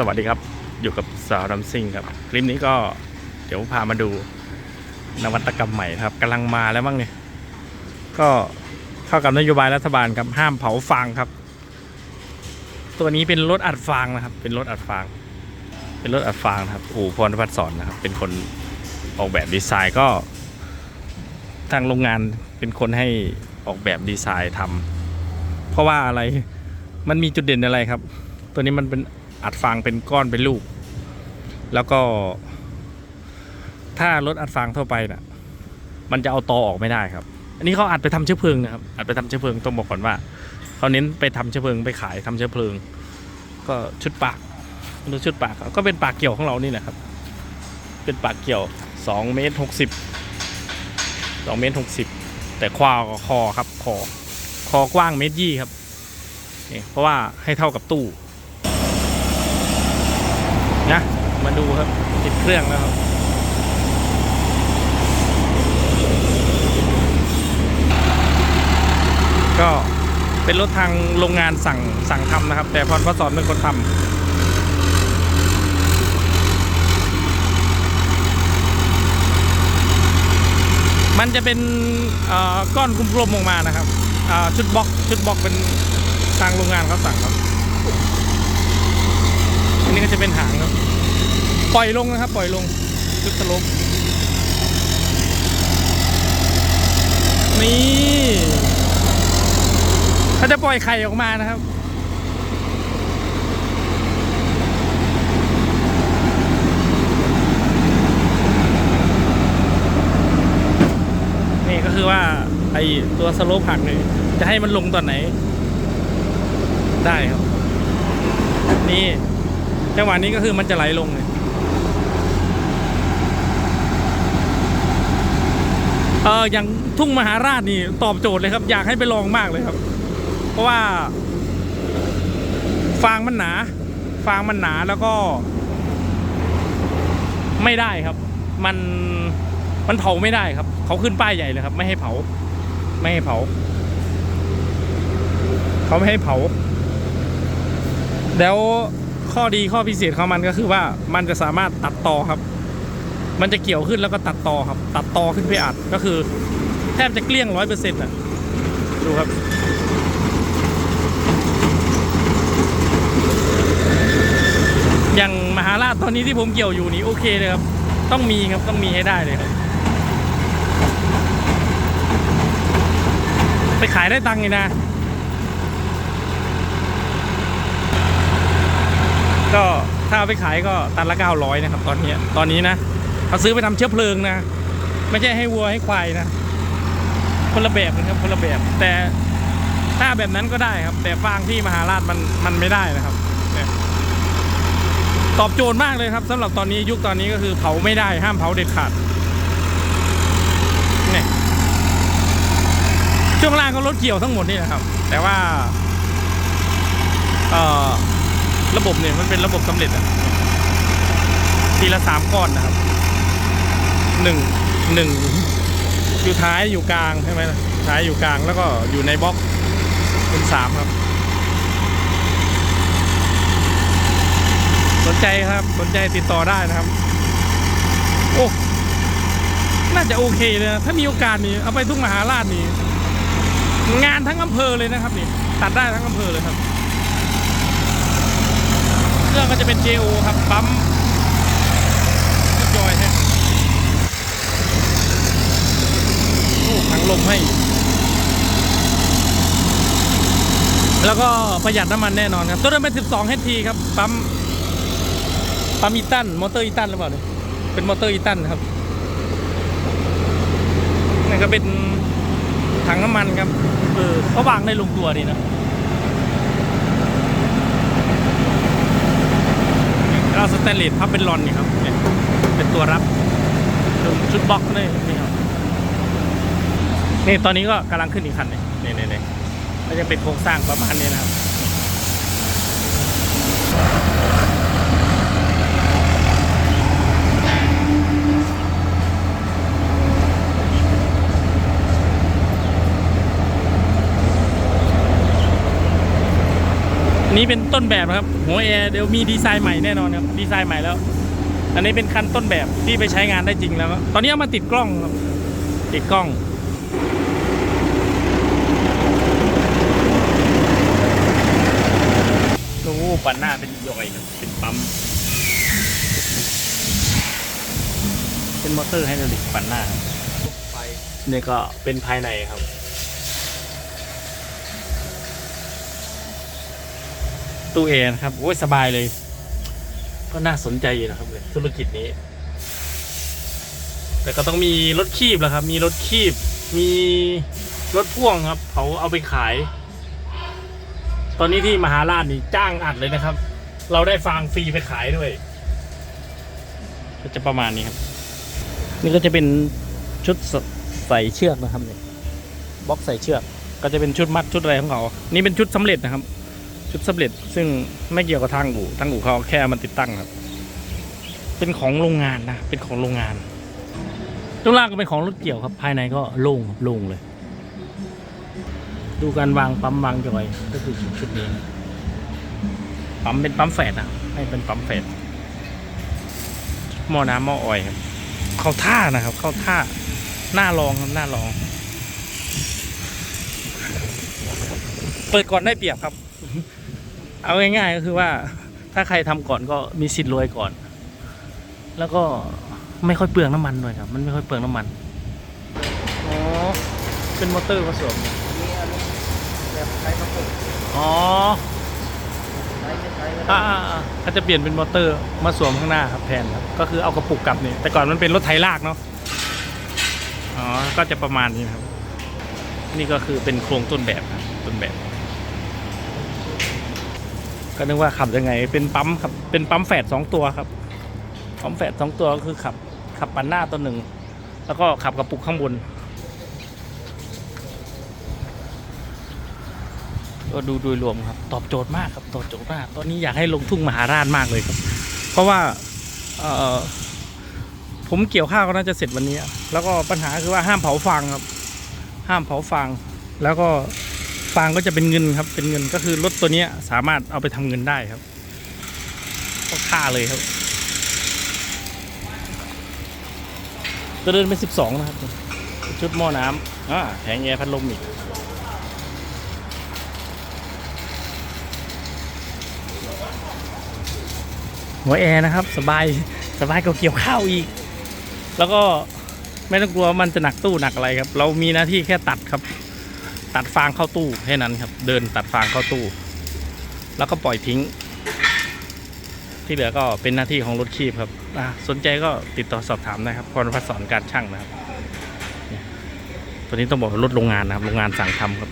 สวัสดีครับอยู่กับสาวรัมซิงครับ คลิปนี้ก็เดี๋ยวพามาดูนวัตกรรมใหม่ครับกำลังมาแล้วบ้างเนี่ยก็เข้ากับนโยบายรัฐบาลครับห้ามเผาฟางครับ ตัวนี้เป็นรถอัดฟางนะครับ เป็นรถอัดฟาง เป็นรถอัดฟางครับอู่พรพัฒน์สอนนะครับ เป็นคนออกแบบดีไซน์ก็ ทางโรงงานเป็นคนให้ออกแบบดีไซน์ทำเพราะว่าอะไรมันมีจุดเด่นอะไรครับ ตัวนี้มันเป็น อัดฟางเป็นก้อนเป็นลูก แล้วก็ ถ้ารถอัดฟางทั่วไปน่ะ มันจะเอาตอออกไม่ได้ครับ อันนี้เขาอัดไปทำเชื้อเพลิงนะครับ อัดไปทำเชื้อเพลิงต้องบอกก่อนว่าเขาเน้นไปทำเชื้อเพลิงไปขายทำเชื้อเพลิง ก็ชุดปากดูชุดปากก็เป็นปากเกี่ยวของเรานี่แหละครับ เป็นปากเกี่ยว2เมตร60 2เมตร60 แต่ควากคอครับคอคอกว้างเมตรยี่ครับนี่เพราะว่าให้เท่ากับตู้ นะ มาดูครับ ติดเครื่องแล้วครับก็เป็นรถทางโรงงานสั่งสั่งทำนะครับ แต่พรพสอนเป็นคนทำมันจะเป็นเอ่อก้อนกลมๆออกมานะครับชุดบล็อกชุดบล็อกเป็นทางโรงงานเขาสั่งครับ อันนี้ก็จะเป็นหางครับ ปล่อยลงนะครับ ปล่อยลงชุดสลบนี่เขาจะปล่อยไข่ออกมานะครับ นี่ก็คือว่าไอตัวสโลปหักเนี่ยจะให้มันลงตอนไหน ได้ครับ นี่จังหวะนี้ก็คือมันจะไหลลงเลย อออย่างทุ่งมหาราชนี่ตอบโจทย์เลยครับ อยากให้ไปลองมากเลยครับ เพราะว่า ฟางมันหนา ฟางมันหนาแล้วก็ ไม่ได้ครับ มันมันเผาไม่ได้ครับ เขาขึ้นป้ายใหญ่เลยครับ ไม่ให้เผา ไม่ให้เผา เขาไม่ให้เผา แล้วข้อดีข้อพิเศษของมันก็คือว่ามันจะสามารถตัดต่อครับ มันจะเกี่ยวขึ้นแล้วก็ตัดต่อครับ ตัดต่อขึ้นไปอัดก็คือ แทบจะเกลี้ยงร้อยเปอร์เซ็นต์อะดูครับอย่างมหาราชตอนนี้ที่ผมเกี่ยวอยู่นี่โอเคเลยครับ ต้องมีครับต้องมีให้ได้เลยครับ ไปขายได้ตังค์เลยนะ ก็ถ้าเอาไปขายก็ตันละ900นะครับ ตอนนี้ตอนนี้นะ เขาซื้อไปทำเชื้อเพลิงนะ ไม่ใช่ให้วัวให้ควายนะคนละแบบนะครับคนละแบบ แต่ถ้าแบบนั้นก็ได้ครับ แต่ฟางที่มหาราชมันมันไม่ได้นะครับตอบโจทย์มากเลยครับสำหรับตอนนี้ยุคตอนนี้ก็คือเผาไม่ได้ห้ามเผาเด็ดขาดเนี่ยช่วงล่างก็รถเกี่ยวทั้งหมดนี่นะครับ แต่ว่าเอ่อระบบเนี่ยมันเป็นระบบสำเร็จอะทีละสามก้อนนะครับ หนึ่งหนึ่งอยู่ท้ายอยู่กลางใช่ไหมล่ะท้ายอยู่กลางแล้วก็อยู่ในบล็อกเป็นสามครับ สนใจครับสนใจติดต่อได้นะครับ โอ้ น่าจะโอเคเลยนะถ้ามีโอกาสนี่เอาไปทุ่งมหาราชนี่งานทั้งอำเภอเลยนะครับนี่ตัดได้ทั้งอำเภอเลยครับ เครื่องก็จะเป็น JO ครับปั๊มจอยฮะโอ้ถังลม ให้ แล้วก็ประหยัดน้ำมันแน่นอนครับตัวนั้เป็น 12 HT ครับ ปั๊ม ปั๊มอีตัน มอเตอร์อีตันหรือเปล่าเนี่ย เป็นมอเตอร์อีตันครับนี่ก็เป็นถังน้ำมันครับ เออเขาวางได้ลงตัวดีนะเราสแตนเลสพับเป็นรอนนี่ครับ เป็นตัวรับชุดบล็อกนี่นี่ครับ นี่ตอนนี้ก็กำลังขึ้นอีกคันนี่นี่นี่นี่ก็จะเป็นโครงสร้างประมาณนี้นะครับนนี้เป็นต้นแบบนะครับหัวแอร์เดี๋ยวมีดีไซน์ใหม่แน่นอนครับดีไซน์ใหม่แล้ว อันนี้เป็นคันต้นแบบที่ไปใช้งานได้จริงแล้วครับตอนนี้เอามาติดกล้องครับติดกล้อง โอ้ ปันหน้าเป็นย่อยครับ เป็นปั๊ม เป็นมอเตอร์ไฮดรอลิกปันหน้าครับไฟนี่ก็เป็นภายในครับ ตู้เอนะครับ โอ้ยสบายเลย ก็น่าสนใจอยู่นะครับเลยธุรกิจนี้ แต่ก็ต้องมีรถคีบแล้วครับ มีรถคีบ มีรถพ่วงครับ เขาเอาไปขาย ตอนนี้ที่มหาราชนี่จ้างอัดเลยนะครับ เราได้ฟางฟรีไปขายด้วย ก็จะประมาณนี้ครับ นี่ก็จะเป็นชุดใส่เชือกนะครับเนี่ยบล็อกใส่เชือก ก็จะเป็นชุดมัดชุดอะไรของเขา นี่เป็นชุดสำเร็จนะครับ ชุดสำเร็จซึ่งไม่เกี่ยวกับทางอู่ทางอู่เขาแค่มันติดตั้งครับ เป็นของโรงงานนะ เป็นของโรงงานข้างล่างก็เป็นของรถเกี่ยวครับ ภายในก็โล่งโล่งเลย ดูการวางปั๊มวางจอยก็คือชุดนี้ปั๊มเป็นปั๊มแฝดนะให้เป็นปั๊มแฝดหม้อน้ำหม้อออยครับ เข้าท่านะครับ เข้าท่าหน้าลองครับหน้าลอง เปิดก่อนได้เปรียบครับ เอาง่ายๆก็คือว่า ถ้าใครทำก่อนก็มีสิทธิ์รวยก่อน แล้วก็ไม่ค่อยเปลืองน้ำมันด้วยครับ มันไม่ค่อยเปลืองน้ำมันอ๋อเป็นมอเตอร์ผสม แบบใช้กระปุกอ๋อใช้ไม่ใช้ก็อ่าได้อ่าอ่าเขาจะเปลี่ยนเป็นมอเตอร์มาสวมข้างหน้าครับแทนครับ ก็คือเอากระปุกกลับนี่ แต่ก่อนมันเป็นรถไถลากเนาะ อ๋อ ก็จะประมาณนี้นะครับ นี่ก็คือเป็นโครงต้นแบบครับต้นแบบ ก็นึกว่าขับยังไง เป็นปั๊มครับ เป็นปั๊มแฝดสองตัวครับ ปั๊มแฝดสองตัวก็คือขับขับปันหน้าตัวหนึ่ง แล้วก็ขับกระปุกข้างบน ก็ดูโดยรวมครับ ตอบโจทย์มากครับตอบโจทย์มากตอนนี้อยากให้ลงทุ่งมหาราชมากเลยครับ เพราะว่าผมเกี่ยวข้าวก็น่าจะเสร็จวันนี้ แล้วก็ปัญหาคือว่าห้ามเผาฟางครับ ห้ามเผาฟางแล้วก็ฟางก็จะเป็นเงินครับ เป็นเงินก็คือรถตัวนี้สามารถเอาไปทำเงินได้ครับ ก็ค่าเลยครับตัวเดินเป็นสิบสองนะครับ ชุดหม้อน้ำอ่าแผงแอร์พัดลมอีก หัวแอร์นะครับ สบายสบายกว่าเกี่ยวข้าวอีก แล้วก็ไม่ต้องกลัวมันจะหนักตู้หนักอะไรครับ เรามีหน้าที่แค่ตัดครับ ตัดฟางเข้าตู้แค่นั้นครับ เดินตัดฟางเข้าตู้ แล้วก็ปล่อยทิ้ง ที่เหลือก็เป็นหน้าที่ของรถคีบครับสนใจก็ติดต่อสอบถามนะครับพรพัฒน์สอนการช่างนะครับตัวนี้ต้องบอกว่ารถโรงงานนะครับ โรงงานสั่งทำครับ